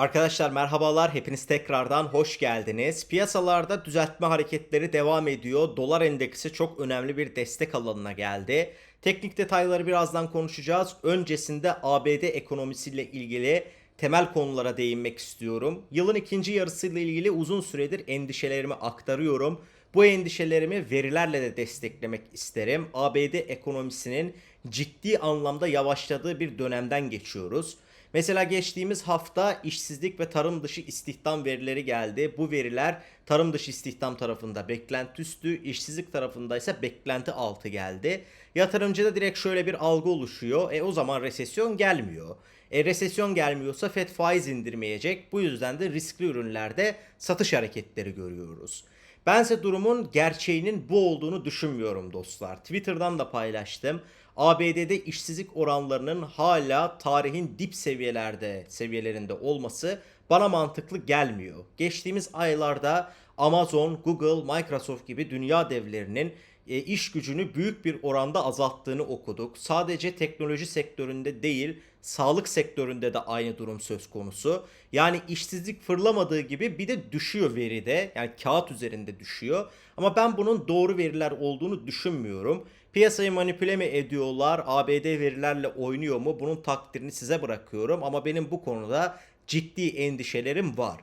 Arkadaşlar merhabalar, hepiniz tekrardan hoş geldiniz. Piyasalarda düzeltme hareketleri devam ediyor. Dolar endeksi çok önemli bir destek alanına geldi. Teknik detayları birazdan konuşacağız. Öncesinde ABD ekonomisiyle ilgili temel konulara değinmek istiyorum. Yılın ikinci yarısıyla ilgili uzun süredir endişelerimi aktarıyorum. Bu endişelerimi verilerle de desteklemek isterim. ABD ekonomisinin ciddi anlamda yavaşladığı bir dönemden geçiyoruz. Mesela geçtiğimiz hafta işsizlik ve tarım dışı istihdam verileri geldi. Bu veriler tarım dışı istihdam tarafında beklenti üstü, işsizlik tarafında ise beklenti altı geldi. Yatırımcıda direkt şöyle bir algı oluşuyor. E o zaman resesyon gelmiyor. E resesyon gelmiyorsa FED faiz indirmeyecek. Bu yüzden de riskli ürünlerde satış hareketleri görüyoruz. Bense durumun gerçeğinin bu olduğunu düşünmüyorum dostlar. Twitter'dan da paylaştım. ABD'de işsizlik oranlarının hala tarihin dip seviyelerde seviyelerinde olması bana mantıklı gelmiyor. Geçtiğimiz aylarda Amazon, Google, Microsoft gibi dünya devlerinin e, iş gücünü büyük bir oranda azalttığını okuduk. Sadece teknoloji sektöründe değil, sağlık sektöründe de aynı durum söz konusu. Yani işsizlik fırlamadığı gibi bir de düşüyor veride. Yani kağıt üzerinde düşüyor. Ama ben bunun doğru veriler olduğunu düşünmüyorum. Piyasayı manipüle mi ediyorlar? ABD verilerle oynuyor mu? Bunun takdirini size bırakıyorum ama benim bu konuda ciddi endişelerim var.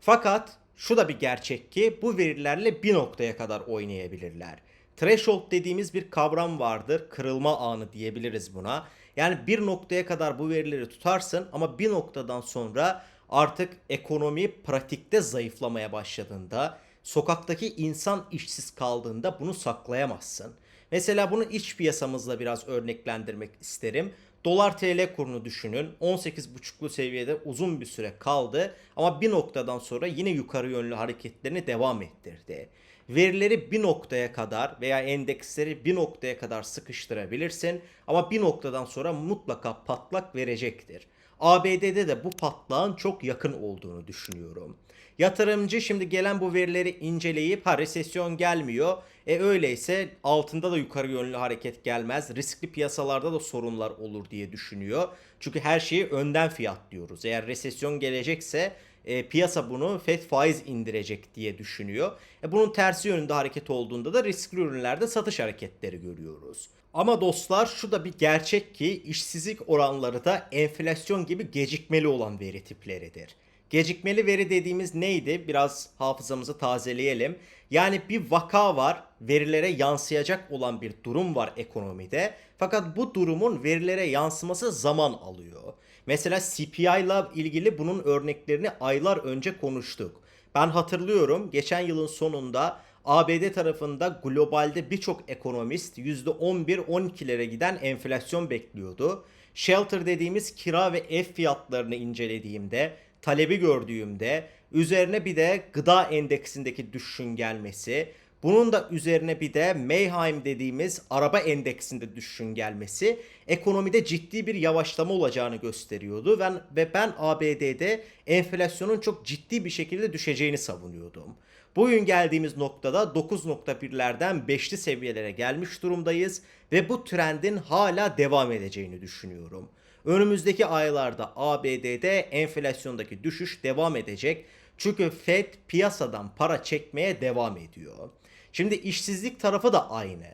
Fakat şu da bir gerçek ki bu verilerle bir noktaya kadar oynayabilirler. Threshold dediğimiz bir kavram vardır. Kırılma anı diyebiliriz buna. Yani bir noktaya kadar bu verileri tutarsın ama bir noktadan sonra artık ekonomi pratikte zayıflamaya başladığında, sokaktaki insan işsiz kaldığında bunu saklayamazsın. Mesela bunu iç piyasamızla biraz örneklendirmek isterim. Dolar TL kurunu düşünün. 18.5'lu seviyede uzun bir süre kaldı ama bir noktadan sonra yine yukarı yönlü hareketlerini devam ettirdi. Verileri bir noktaya kadar veya endeksleri bir noktaya kadar sıkıştırabilirsin ama bir noktadan sonra mutlaka patlak verecektir. ABD'de de bu patlağın çok yakın olduğunu düşünüyorum. Yatırımcı şimdi gelen bu verileri inceleyip ha resesyon gelmiyor. E öyleyse altında da yukarı yönlü hareket gelmez. Riskli piyasalarda da sorunlar olur diye düşünüyor. Çünkü her şeyi önden fiyatlıyoruz. Eğer resesyon gelecekse e, piyasa bunu FED faiz indirecek diye düşünüyor. E, bunun tersi yönünde hareket olduğunda da riskli ürünlerde satış hareketleri görüyoruz. Ama dostlar şu da bir gerçek ki işsizlik oranları da enflasyon gibi gecikmeli olan veri tipleridir. Gecikmeli veri dediğimiz neydi? Biraz hafızamızı tazeleyelim. Yani bir vaka var, verilere yansıyacak olan bir durum var ekonomide. Fakat bu durumun verilere yansıması zaman alıyor. Mesela CPI ile ilgili bunun örneklerini aylar önce konuştuk. Ben hatırlıyorum geçen yılın sonunda ABD tarafında globalde birçok ekonomist %11-12'lere giden enflasyon bekliyordu. Shelter dediğimiz kira ve ev fiyatlarını incelediğimde, talebi gördüğümde, üzerine bir de gıda endeksindeki düşüşün gelmesi, bunun da üzerine bir de Mayhem dediğimiz araba endeksinde düşüşün gelmesi ekonomide ciddi bir yavaşlama olacağını gösteriyordu. Ben, ve ben ABD'de enflasyonun çok ciddi bir şekilde düşeceğini savunuyordum. Bugün geldiğimiz noktada 9.1'lerden 5'li seviyelere gelmiş durumdayız ve bu trendin hala devam edeceğini düşünüyorum. Önümüzdeki aylarda ABD'de enflasyondaki düşüş devam edecek. Çünkü Fed piyasadan para çekmeye devam ediyor. Şimdi işsizlik tarafı da aynı.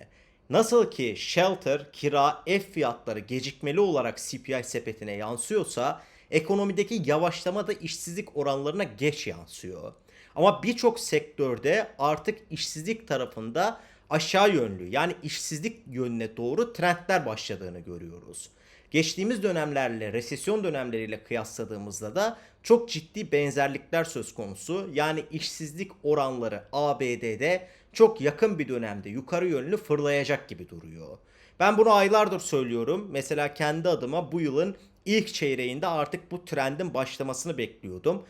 Nasıl ki shelter, kira, ev fiyatları gecikmeli olarak CPI sepetine yansıyorsa ekonomideki yavaşlama da işsizlik oranlarına geç yansıyor. Ama birçok sektörde artık işsizlik tarafında aşağı yönlü yani işsizlik yönüne doğru trendler başladığını görüyoruz. Geçtiğimiz dönemlerle resesyon dönemleriyle kıyasladığımızda da çok ciddi benzerlikler söz konusu. Yani işsizlik oranları ABD'de çok yakın bir dönemde yukarı yönlü fırlayacak gibi duruyor. Ben bunu aylardır söylüyorum. Mesela kendi adıma bu yılın ilk çeyreğinde artık bu trendin başlamasını bekliyordum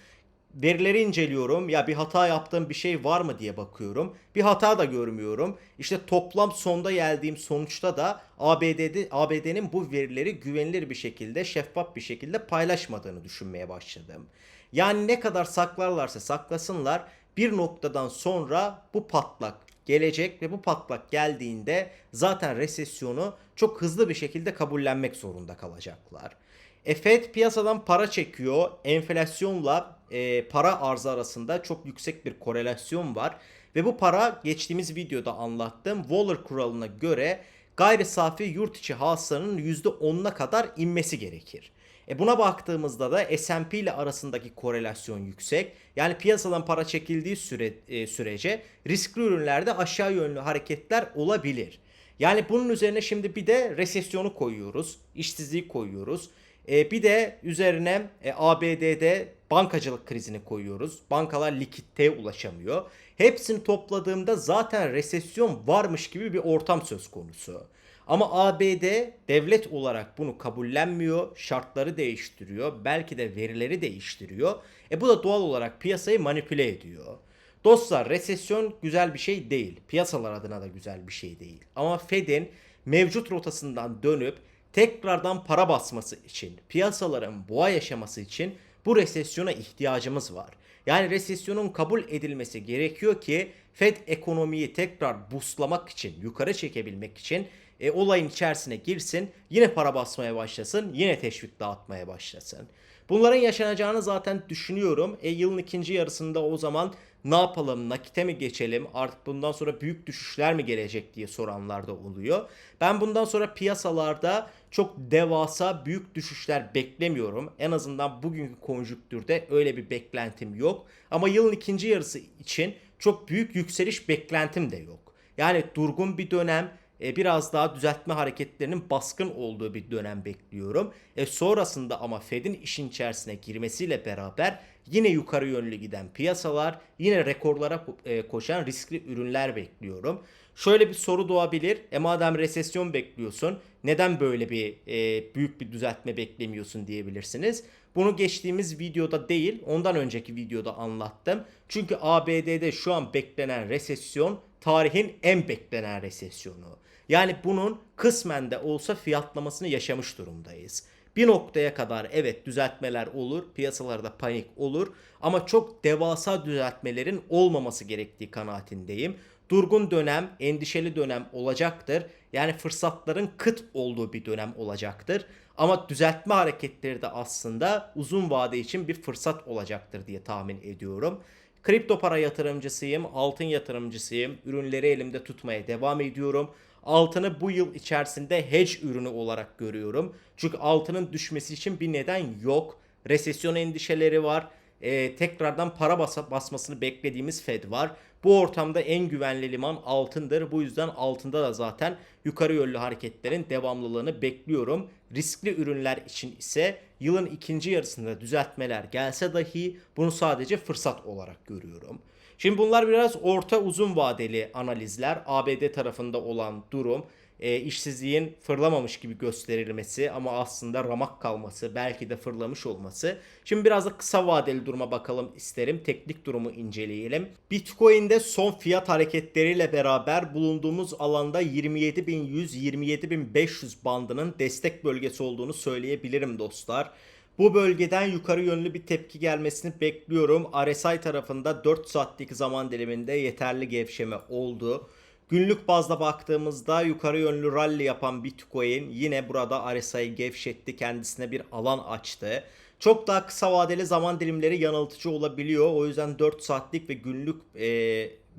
verileri inceliyorum. Ya bir hata yaptığım bir şey var mı diye bakıyorum. Bir hata da görmüyorum. İşte toplam sonda geldiğim sonuçta da ABD'de ABD'nin bu verileri güvenilir bir şekilde, şeffaf bir şekilde paylaşmadığını düşünmeye başladım. Yani ne kadar saklarlarsa saklasınlar bir noktadan sonra bu patlak gelecek ve bu patlak geldiğinde zaten resesyonu çok hızlı bir şekilde kabullenmek zorunda kalacaklar. E, Fed piyasadan para çekiyor. Enflasyonla e, para arzı arasında çok yüksek bir korelasyon var. Ve bu para geçtiğimiz videoda anlattığım Waller kuralına göre gayri safi yurt içi hasılanın %10'una kadar inmesi gerekir. E buna baktığımızda da S&P ile arasındaki korelasyon yüksek. Yani piyasadan para çekildiği süre, e, sürece riskli ürünlerde aşağı yönlü hareketler olabilir. Yani bunun üzerine şimdi bir de resesyonu koyuyoruz, işsizliği koyuyoruz. E, bir de üzerine e, ABD'de bankacılık krizini koyuyoruz. Bankalar likiditeye ulaşamıyor. Hepsini topladığımda zaten resesyon varmış gibi bir ortam söz konusu. Ama ABD devlet olarak bunu kabullenmiyor, şartları değiştiriyor, belki de verileri değiştiriyor. E bu da doğal olarak piyasayı manipüle ediyor. Dostlar resesyon güzel bir şey değil. Piyasalar adına da güzel bir şey değil. Ama Fed'in mevcut rotasından dönüp tekrardan para basması için, piyasaların boğa yaşaması için bu resesyona ihtiyacımız var. Yani resesyonun kabul edilmesi gerekiyor ki Fed ekonomiyi tekrar boostlamak için, yukarı çekebilmek için e, olayın içerisine girsin, yine para basmaya başlasın, yine teşvik dağıtmaya başlasın. Bunların yaşanacağını zaten düşünüyorum. E, yılın ikinci yarısında o zaman ne yapalım, nakite mi geçelim, artık bundan sonra büyük düşüşler mi gelecek diye soranlar da oluyor. Ben bundan sonra piyasalarda çok devasa büyük düşüşler beklemiyorum. En azından bugünkü konjüktürde öyle bir beklentim yok. Ama yılın ikinci yarısı için çok büyük yükseliş beklentim de yok. Yani durgun bir dönem, e, biraz daha düzeltme hareketlerinin baskın olduğu bir dönem bekliyorum. E, sonrasında ama Fed'in işin içerisine girmesiyle beraber yine yukarı yönlü giden piyasalar, yine rekorlara e, koşan riskli ürünler bekliyorum. Şöyle bir soru doğabilir. E madem resesyon bekliyorsun, neden böyle bir e, büyük bir düzeltme beklemiyorsun diyebilirsiniz. Bunu geçtiğimiz videoda değil, ondan önceki videoda anlattım. Çünkü ABD'de şu an beklenen resesyon tarihin en beklenen resesyonu. Yani bunun kısmen de olsa fiyatlamasını yaşamış durumdayız. Bir noktaya kadar evet düzeltmeler olur, piyasalarda panik olur ama çok devasa düzeltmelerin olmaması gerektiği kanaatindeyim. Durgun dönem, endişeli dönem olacaktır. Yani fırsatların kıt olduğu bir dönem olacaktır. Ama düzeltme hareketleri de aslında uzun vade için bir fırsat olacaktır diye tahmin ediyorum. Kripto para yatırımcısıyım, altın yatırımcısıyım. Ürünleri elimde tutmaya devam ediyorum. Altını bu yıl içerisinde hedge ürünü olarak görüyorum. Çünkü altının düşmesi için bir neden yok. Resesyon endişeleri var. Ee, tekrardan para basa, basmasını beklediğimiz Fed var. Bu ortamda en güvenli liman altındır. Bu yüzden altında da zaten yukarı yönlü hareketlerin devamlılığını bekliyorum. Riskli ürünler için ise yılın ikinci yarısında düzeltmeler gelse dahi bunu sadece fırsat olarak görüyorum. Şimdi bunlar biraz orta uzun vadeli analizler. ABD tarafında olan durum, e, işsizliğin fırlamamış gibi gösterilmesi ama aslında ramak kalması, belki de fırlamış olması. Şimdi biraz da kısa vadeli duruma bakalım isterim. Teknik durumu inceleyelim. Bitcoin'de son fiyat hareketleriyle beraber bulunduğumuz alanda 27.100-27.500 bandının destek bölgesi olduğunu söyleyebilirim dostlar. Bu bölgeden yukarı yönlü bir tepki gelmesini bekliyorum. RSI tarafında 4 saatlik zaman diliminde yeterli gevşeme oldu. Günlük bazda baktığımızda yukarı yönlü rally yapan Bitcoin yine burada RSI'yi gevşetti. Kendisine bir alan açtı. Çok daha kısa vadeli zaman dilimleri yanıltıcı olabiliyor. O yüzden 4 saatlik ve günlük e,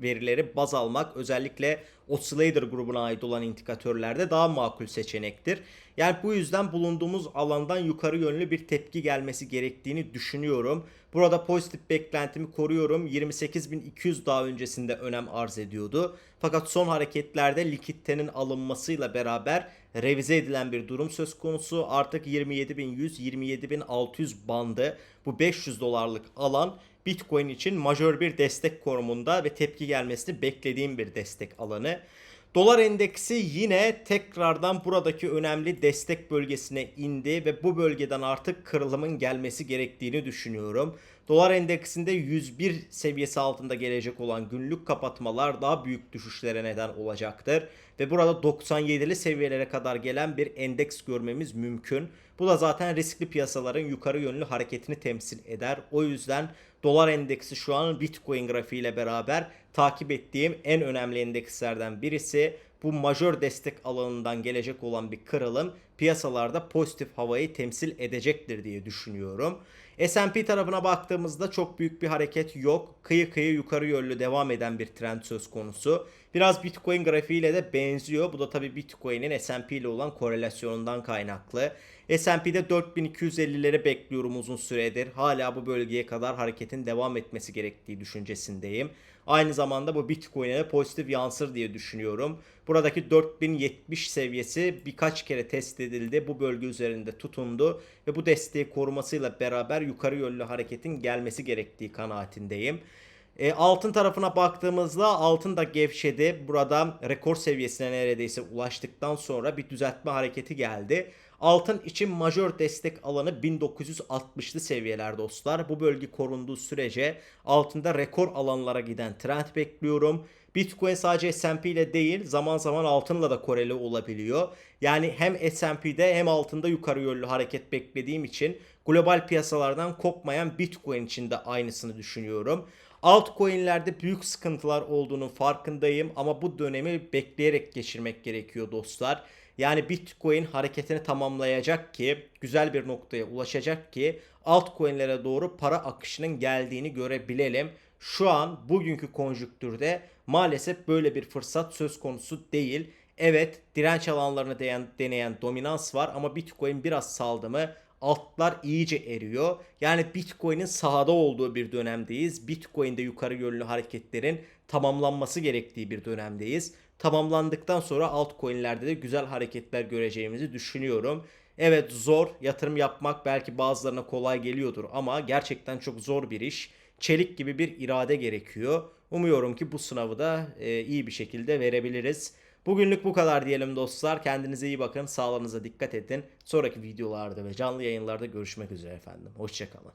verileri baz almak özellikle Oscillator grubuna ait olan indikatörlerde daha makul seçenektir. Yani bu yüzden bulunduğumuz alandan yukarı yönlü bir tepki gelmesi gerektiğini düşünüyorum. Burada pozitif beklentimi koruyorum. 28.200 daha öncesinde önem arz ediyordu. Fakat son hareketlerde likiditenin alınmasıyla beraber revize edilen bir durum söz konusu. Artık 27.100-27.600 bandı bu 500 dolarlık alan Bitcoin için majör bir destek konumunda ve tepki gelmesini beklediğim bir destek alanı. Dolar endeksi yine tekrardan buradaki önemli destek bölgesine indi ve bu bölgeden artık kırılımın gelmesi gerektiğini düşünüyorum. Dolar endeksinde 101 seviyesi altında gelecek olan günlük kapatmalar daha büyük düşüşlere neden olacaktır. Ve burada 97'li seviyelere kadar gelen bir endeks görmemiz mümkün. Bu da zaten riskli piyasaların yukarı yönlü hareketini temsil eder. O yüzden dolar endeksi şu an Bitcoin grafiğiyle beraber takip ettiğim en önemli endekslerden birisi. bu majör destek alanından gelecek olan bir kırılım piyasalarda pozitif havayı temsil edecektir diye düşünüyorum. S&P tarafına baktığımızda çok büyük bir hareket yok. Kıyı kıyı yukarı yönlü devam eden bir trend söz konusu. Biraz Bitcoin grafiğiyle de benziyor. Bu da tabii Bitcoin'in S&P ile olan korelasyonundan kaynaklı. S&P'de 4250'leri bekliyorum uzun süredir. Hala bu bölgeye kadar hareketin devam etmesi gerektiği düşüncesindeyim. Aynı zamanda bu Bitcoin'e de pozitif yansır diye düşünüyorum. Buradaki 4070 seviyesi birkaç kere test edildi. Bu bölge üzerinde tutundu ve bu desteği korumasıyla beraber yukarı yönlü hareketin gelmesi gerektiği kanaatindeyim. E, altın tarafına baktığımızda altın da gevşedi. Burada rekor seviyesine neredeyse ulaştıktan sonra bir düzeltme hareketi geldi. Altın için majör destek alanı 1960'lı seviyeler dostlar. Bu bölge korunduğu sürece altında rekor alanlara giden trend bekliyorum. Bitcoin sadece S&P ile değil zaman zaman altınla da koreli olabiliyor. Yani hem S&P'de hem altında yukarı yönlü hareket beklediğim için global piyasalardan kopmayan Bitcoin için de aynısını düşünüyorum. Altcoin'lerde büyük sıkıntılar olduğunun farkındayım ama bu dönemi bekleyerek geçirmek gerekiyor dostlar. Yani Bitcoin hareketini tamamlayacak ki güzel bir noktaya ulaşacak ki altcoin'lere doğru para akışının geldiğini görebilelim. Şu an bugünkü konjüktürde maalesef böyle bir fırsat söz konusu değil. Evet direnç alanlarını deneyen, deneyen dominans var ama Bitcoin biraz saldı mı altlar iyice eriyor. Yani Bitcoin'in sahada olduğu bir dönemdeyiz. Bitcoin'de yukarı yönlü hareketlerin tamamlanması gerektiği bir dönemdeyiz. Tamamlandıktan sonra altcoin'lerde de güzel hareketler göreceğimizi düşünüyorum. Evet zor yatırım yapmak belki bazılarına kolay geliyordur ama gerçekten çok zor bir iş. Çelik gibi bir irade gerekiyor. Umuyorum ki bu sınavı da e, iyi bir şekilde verebiliriz. Bugünlük bu kadar diyelim dostlar. Kendinize iyi bakın. Sağlığınıza dikkat edin. Sonraki videolarda ve canlı yayınlarda görüşmek üzere efendim. Hoşçakalın.